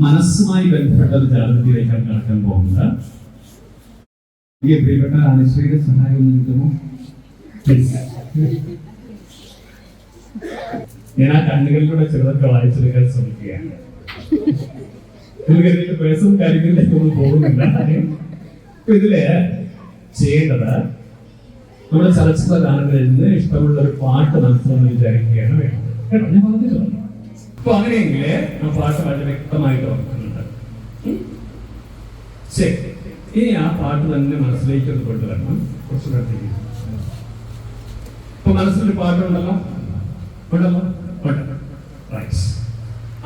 മനസ്സുമായി ബന്ധപ്പെട്ട ഒരു ജാഗ്രതയിലേക്കാണ് കടക്കാൻ പോകുന്നത്. എനിക്ക് പ്രിയപ്പെട്ട അനുശ്രീയുടെ സഹായം ഒന്ന്. ഞാൻ ആ കണ്ണുകളിലൂടെ ചെറുതൊക്കെ വായിച്ചെടുക്കാൻ ശ്രമിക്കുകയാണ്. ഇതിന്റെ പേഴ്സണൽ കാര്യങ്ങളിലേക്ക് ഒന്നും പോകുന്നില്ല. ഇതിൽ ചെയ്യേണ്ടത് നമ്മുടെ ചലച്ചിത്ര ഗാനങ്ങളിൽ നിന്ന് ഇഷ്ടമുള്ള ഒരു പാട്ട് മനസ്സിലെന്ന് വിചാരിക്കുകയാണ് വേണ്ടത്. കേട്ടോ? ഞാൻ പറഞ്ഞിട്ടുണ്ട്. അപ്പൊ അങ്ങനെയെങ്കിൽ ആ പാട്ട് വളരെ വ്യക്തമായിട്ട് ഓർക്കുന്നുണ്ട്? ശരി. ഇനി ആ പാട്ട് തന്നെ മനസ്സിലേക്ക് ഒന്ന് കൊണ്ടുവരണം കുറച്ച് നേരത്തേക്ക് ഇപ്പൊ മനസ്സിലൊരു പാട്ടുണ്ടല്ലോ? ഉണ്ടല്ലോ.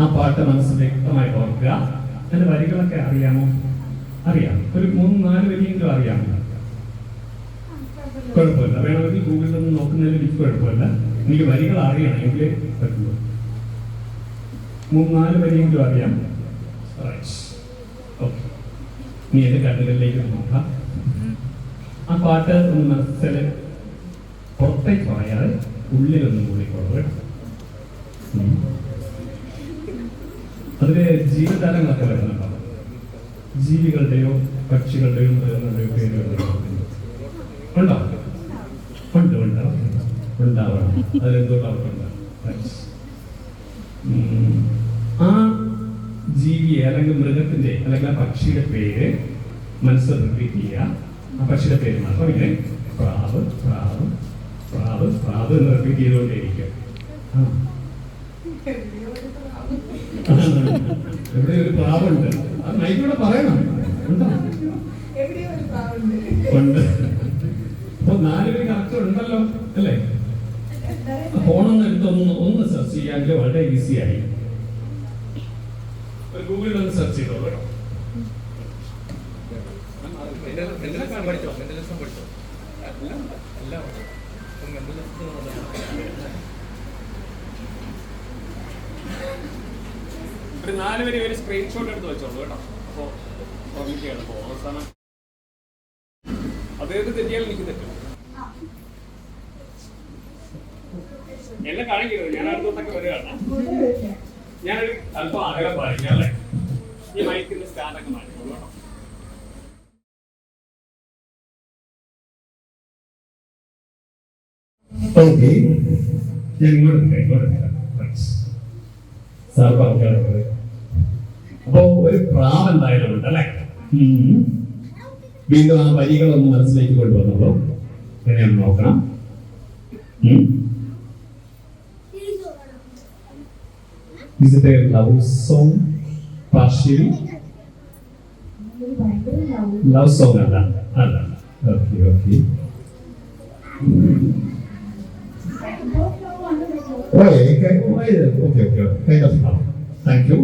ആ പാട്ട് മനസ്സിൽ വ്യക്തമായി ഓർക്കുക. അതിന്റെ വരികളൊക്കെ അറിയാമോ? അറിയാം. ഒരു മൂന്ന് നാല് വരിയെങ്കിലും അറിയാമോ? കുഴപ്പമില്ല. വേണമെങ്കിൽ ഗൂഗിളിൽ നിന്ന് നോക്കുന്നതിൽ എനിക്ക് കുഴപ്പമില്ല. എനിക്ക് വരികൾ അറിയണം എങ്കിലേ പറ്റുള്ളൂ മൂന്ന് നാല് വരിയെങ്കിലും അറിയാം. Right. Okay. നീ എന്റെ കണ്ണുകളിലേക്ക് നോക്കാം? ആ പാട്ട് ഒന്ന് മനസ്സിൽ പുറത്തേക്ക് പറയാതെ ഉള്ളിലൊന്നും കൂടി കൂടിക്കൊള്ളു അതിലെ ജീവജാലങ്ങളൊക്കെ വരുന്നുണ്ടോ? ജീവികളുടെയോ പക്ഷികളുടെയോ മൃഗങ്ങളുടെയോ പേരുകളുടെയോ ഉണ്ടോ? ഉണ്ട് ഉണ്ടാവും ഉണ്ടാവണം. അതിലെന്തുകൊണ്ടാവുന്നുണ്ട് ആ അല്ലെങ്കിൽ മൃഗത്തിന്റെ അല്ലെങ്കിൽ ആ പക്ഷിയുടെ പേര് മനസ്സിൽ റിപ്പീറ്റ് ചെയ്യുക. ആ പക്ഷിയുടെ പേര് മാത്രം ഇങ്ങനെ പ്രാവ് പ്രാവ് പ്രാവ് പ്രാവ് എന്ന് റിപ്പീറ്റ് ചെയ്തുകൊണ്ടേയിരിക്കും ആ. ഇവിടെ ഒരു പ്രാവുണ്ട്. അത് മൈക്കിലൂടെ പറയണം. ഉണ്ടോ? അപ്പൊ നാലുപേര് കറക്റ്റ് ഉണ്ടല്ലോ അല്ലേ? ഫോണൊന്നും എടുത്ത് ഒന്ന് ഒന്ന് സെർച്ച് ചെയ്യാമെങ്കിൽ വളരെ ഈസി ആയി. ഗൂഗിളിൽ ഒന്ന് സെർച്ച് ചെയ്തോ കേട്ടോ. പഠിച്ചോ മെന്റലിസം പഠിച്ചോ എല്ലാം എല്ലാം ഒരു നാല് പേര് ഒരു സ്ക്രീൻഷോട്ട് എടുത്ത് വെച്ചോളൂ കേട്ടോ. അപ്പോൾ ഓർമ്മിക്കുകയാണ്. അപ്പോ അവസാനം അദ്ദേഹത്തെ തെറ്റിയാൽ എനിക്ക് തെറ്റും. എല്ലാം കാണിക്കരുത്. ഞാൻ അടുത്തോട്ടൊക്കെ വരികയാണ്. ഞാനൊരു അല്പം അകലം പാലിക്കാം അല്ലേ? ഈ മൈക്കിന്റെ സ്റ്റാൻഡൊക്കെ മാറ്റിക്കോളൂ കേട്ടോ. ഓക്കെ. ഞാൻ ഇങ്ങോട്ട് നിൽക്കാം, ഇങ്ങോട്ട് നിൽക്കാം. Thanks. സാർ പറഞ്ഞത് അപ്പോ ഒരു പ്രാവ് എന്തായാലും ഉണ്ട് അല്ലേ. വീണ്ടും ആ വരികളൊന്ന് മനസ്സിലേക്ക് കൊണ്ടുവന്നുള്ളൂ എങ്ങനെയാന്ന് നോക്കണം. Partially? ഒരു ഭയങ്കര love. Love song അല്ല അല്ല okay okay. Okay okay okay kind of love thank you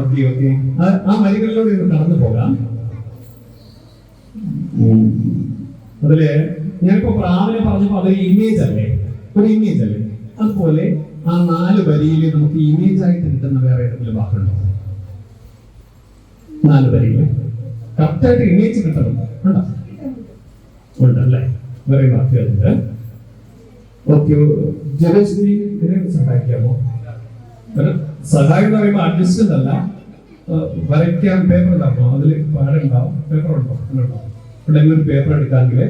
okay okay ആ വരികളിലൂടെ കടന്നു പോകാം. അതിൽ ഞാനിപ്പോ പ്രാവിനെ പറഞ്ഞപ്പോ അതൊരു ഇമേജ് അല്ലേ ഒരു ഇമേജ് അല്ലേ അതുപോലെ ആ നാല് വരിയിൽ നമുക്ക് ഇമേജ് ആയിട്ട് കിട്ടുന്ന വേറെ ഏതെങ്കിലും വാക്കുണ്ടോ? നാല് വരിയിൽ കറക്റ്റായിട്ട് ഇമേജ് കിട്ടണം. ഉണ്ടോ? ഉണ്ട് അല്ലേ വേറെ വാക്കുകളുണ്ട്. ഓക്കെ ജലശ്രീ ഇതിനെ സഹായിക്കാമോ സഹായം എന്ന് പറയുമ്പോൾ അഡ്ജസ്റ്റ്മെന്റ് അല്ല വരയ്ക്കാൻ പേപ്പർ ഉണ്ടാക്കണം? അതിൽ പാടുണ്ടാവും പേപ്പർ ഉണ്ടോ? ഉണ്ടോ? ഇവിടെ ഒരു പേപ്പർ എടുക്കാമെങ്കിൽ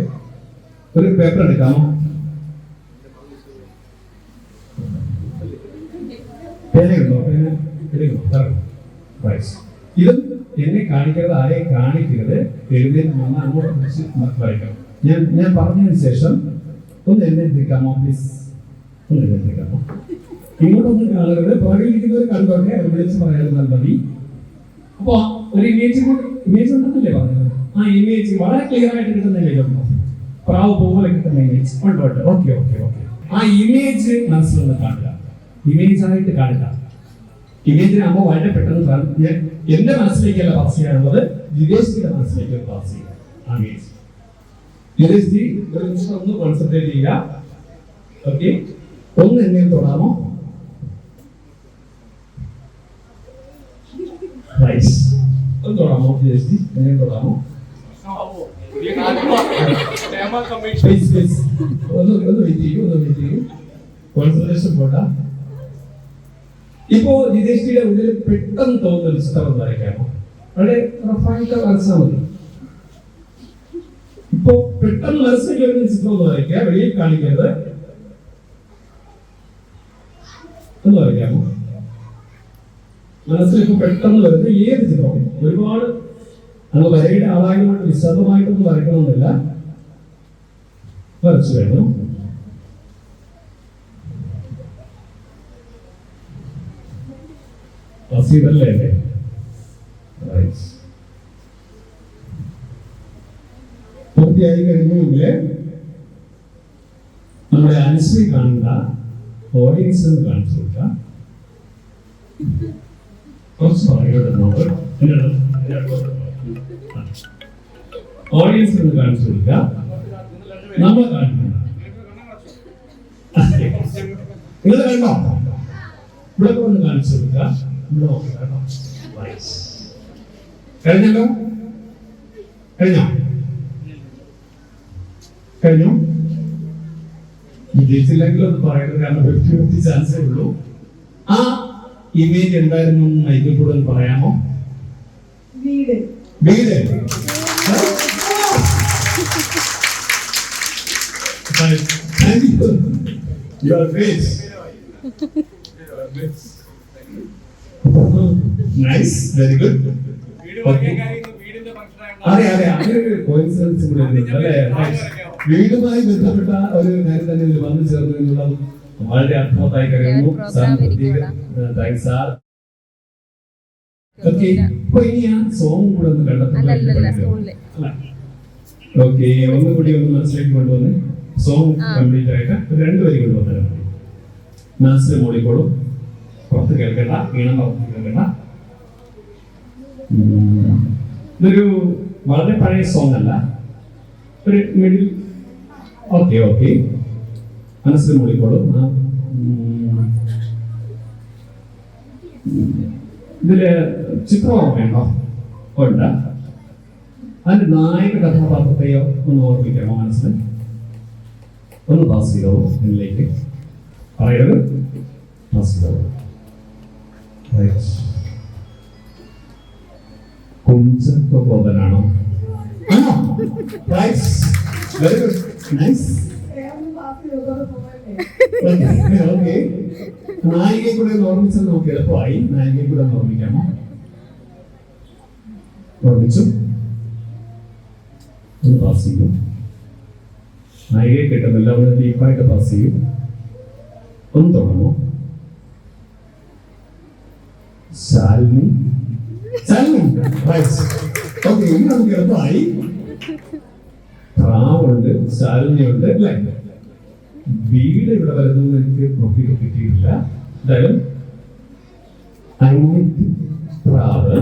ഒരു പേപ്പർ എടുക്കാമോ? റൈറ്റ് ഇതും എന്നെ കാണിക്കരുത് ആരെയും കാണിക്കരുത്. എഴുതി നിന്ന് അങ്ങോട്ട് കുറിച്ച് നമുക്ക് ഞാൻ ഞാൻ പറഞ്ഞതിന് ശേഷം ഒന്ന് എഴുന്നേറ്റിരിക്കാമോ പ്ലീസ് ഒന്ന് എഴുന്നേറ്റിരിക്കാമോ ഇങ്ങോട്ടൊന്നും കാണരുത് പുറകിലിരിക്കുന്നവർ കണ്ടോട്ടെ അവർ വിളിച്ച് പറയാതിരുന്നാൽ മതി. അപ്പോൾ ഒരു ഇമേജ് ഇമേജ് ഉണ്ടെന്നല്ലേ പറഞ്ഞത്? ആ ഇമേജ് വളരെ ക്ലിയർ ആയിട്ട് കിട്ടുന്ന ഇമേജ് ഉണ്ടോ? പ്രാവ് പോലെ കിട്ടുന്ന ഇമേജ് ഉണ്ട് ഉണ്ട്. ഓക്കെ ഓക്കെ ഓക്കെ ആ ഇമേജ് മനസ്സിലൊന്ന് കാണുക. ഇമേജ് ആയിട്ട് കാണുക. ഇമേജിനാകുമ്പോൾ വളരെ പെട്ടെന്ന് ട്രാൻ- എന്റെ മനസ്സിലേക്കല്ല പാസ് ചെയ്യാനുള്ളത് ജിതേഷിന്റെ മനസ്സിലേക്ക് പാസ് ചെയ്യുക ആ ഇമേജ് ജിതേഷ് ജി ഒരു നിമിഷം ഒന്ന് കോൺസെൻട്രേറ്റ് ചെയ്യുക. ഓക്കെ ഒന്ന് എന്നെ തൊടാമോ? ഒന്ന് തൊടാമോ ജിതേഷ് ജി എന്നെ തൊടാമോ ഒന്ന് ഒന്ന് വെയിറ്റ് ചെയ്യൂ ഒന്ന് വെയിറ്റ് ചെയ്യൂ. കോൺസെൻട്രേഷൻ പോട്ടാ ഇപ്പോ ജിതേഷിയുടെ ഉള്ളിൽ പെട്ടെന്ന് തോന്നുന്ന ചിത്രം ഒന്ന് വരയ്ക്കാമോ വളരെ റഫായിട്ട് വരച്ചാൽ മതി. ഇപ്പോ പെട്ടെന്ന് മനസ്സിലേക്ക് വരുന്ന ചിത്രം ഒന്ന് വരയ്ക്കുക വെളിയിൽ കാണിക്കരുത്. എന്ന് വരയ്ക്കാമോ മനസ്സിൽ ഇപ്പൊ പെട്ടെന്ന് വരുന്ന ഏത് ചിത്രം? ഒരുപാട് നമ്മൾ വരയുടെ ആളായതുകൊണ്ട് വിശദമായിട്ടൊന്നും വരയ്ക്കണമെന്നില്ല. വരച്ചു കഴിഞ്ഞു. Right. പൂർത്തിയായി കഴിഞ്ഞെങ്കിൽ നമ്മുടെ അനുശ്രീ കാണുന്ന ഓഡിയൻസ് എന്ന് കാണിച്ചു കൊടുക്കാം. കുറച്ച് പറയോട്ട് നോക്ക് ഓഡിയൻസ് എന്ന് കാണിച്ചു കൊടുക്കുക നമ്മൾ കാണിക്കണം. നിങ്ങൾ കണ്ടോ? ഇവിടെ കൊണ്ട് കാണിച്ചു കൊടുക്കുക നോക്കി കേട്ടോ Right. കഴിഞ്ഞല്ലോ കഴിഞ്ഞോ കഴിഞ്ഞു വിജയിച്ചില്ലെങ്കിൽ ഒന്ന് പറയുന്നത് കാരണം ഫിഫ്റ്റി ഫിഫ്റ്റി ചാൻസേ ഉള്ളൂ ആ ഇമേജ് എന്തായിരുന്നു മൈക്കിൽ കൂടെ പറയാമോ വീട് വീട് you. Are great. വീട് വെരി ഗുഡ് അതെ അതെ. അങ്ങനെ ഒരു കോയിൻസിഡൻസ് കൂടെ ഉണ്ട്. അല്ലേ? Nice. വീടുമായി ബന്ധപ്പെട്ട ഒരു കാര്യം തന്നെ ഇതിൽ വന്നു ചേർന്നു എന്നുള്ളത് വളരെ അർത്ഥവത്തായി കഴിയുന്നു സാർ program പ്രത്യേക താങ്ക്സ് സാർ. ഓക്കെ ഇപ്പൊ ഇനി ആ സോങ് കൂടെ ഒന്ന് അല്ലല്ലല്ല, ഓക്കെ ഒന്നും കൂടി ഒന്ന് മനസ്സിലേക്ക് കൊണ്ടുവന്ന്. സോങ്. കംപ്ലീറ്റ് ആയിട്ട് രണ്ടു വരി കൊണ്ടുവന്നു മനസ്സിൽ മൂടിക്കോളും പുറത്ത് കേൾക്കണ്ട ഈണം പുറത്ത് കേൾക്കണ്ട. ഇതൊരു വളരെ പഴയ സോങ് അല്ല. ഒരു മിഡിൽ ഓക്കെ ഓക്കെ മനസ്സിൽ മൂളിക്കോളും. ഇതിൽ ചിത്രം വേണ്ടോ? ഉണ്ട് അതിന്റെ നായക കഥാപാത്രത്തെയോ ഒന്ന് ഓർമ്മിക്കാമോ മനസ്സിൽ? ഒന്ന് പാസ് ചെയ്തോ എന്നിലേക്ക്? പറയരുത്. പാസ് ചെയ്തോ. Right. വേറൊന്നും പാസ് ചെയ്തോടെ പോകല്ലേ Okay. Okay. നായികയെ കൂടെ ഓർമ്മിച്ചാൽ നമുക്ക് എളുപ്പമായി. നായികയെ കൂടെ ഓർമ്മിക്കാമോ? ഓർമ്മിച്ചു? ഒന്ന് പാസ് ചെയ്യും. നായികയെ കിട്ടുന്നില്ല അവിടെ ഡീപ്പായിട്ട് പാസ് ചെയ്യും. ഒന്ന് തുടങ്ങുമോ ശാലിനി ശാലിനി ഓക്കെ ഇനി നമുക്ക് എളുപ്പമായി പ്രാവുണ്ട് ശാലിനിയുണ്ട് അല്ലേ വീട് ഇവിടെ വരുന്നത് എനിക്ക് നോക്കിയിട്ട് കിട്ടിയിട്ടില്ല. എന്തായാലും അനിയത്തി പ്രാവ്.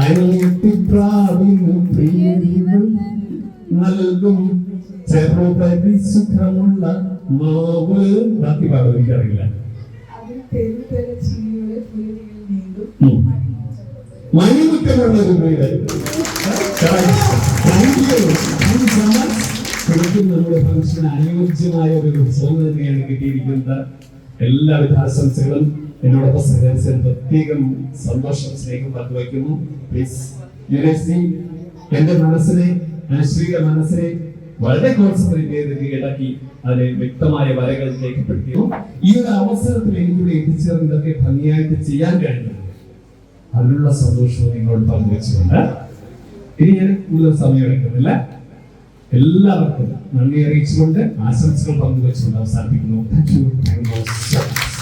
അനിയത്തി പ്രാവിനു പ്രിയരിവൾ നൽകും. ചെറുപരി സുഖമുള്ള മാവ്. ബാക്കി പാടും എനിക്കറിയില്ല. അതിൽ തെരു തെര ചിരിയുടെ പുലരികൾ ഉം. മണിമുറ്റമുള്ള വീട് ശരിക്കും നമ്മുടെ ഫംഗ്ഷന് അനുയോജ്യമായ എല്ലാവിധ ആശംസകളും എന്നോടൊപ്പം സഹകരിച്ചതിന് പ്രത്യേകം സന്തോഷം സ്നേഹം പങ്കുവയ്ക്കുന്നു. പ്ലീസ് എന്റെ മനസ്സിനെ അനുശ്രീയുടെ മനസ്സിനെ വളരെ കോൺസെൻട്രേറ്റ് ചെയ്ത് കീഴടക്കി അതിനെ വ്യക്തമായ വരകൾ രേഖപ്പെടുത്തിയോ ഈ ഒരു അവസരത്തിൽ എനിക്കിവിടെ എത്തിച്ചേർന്ന് ഇതൊക്കെ ഭംഗിയായിട്ട് ചെയ്യാൻ കഴിഞ്ഞു. അതിനുള്ള സന്തോഷവും നിങ്ങളോട് പങ്കുവെച്ചുകൊണ്ട് ഇനി ഞാൻ കൂടുതൽ സമയം എടുക്കുന്നില്ല. എല്ലാവർക്കും നന്ദി അറിയിച്ചുകൊണ്ട് ആശംസകൾ പങ്കുവെച്ചുകൊണ്ട് അവസാനിപ്പിക്കുന്നു. Thank you thank you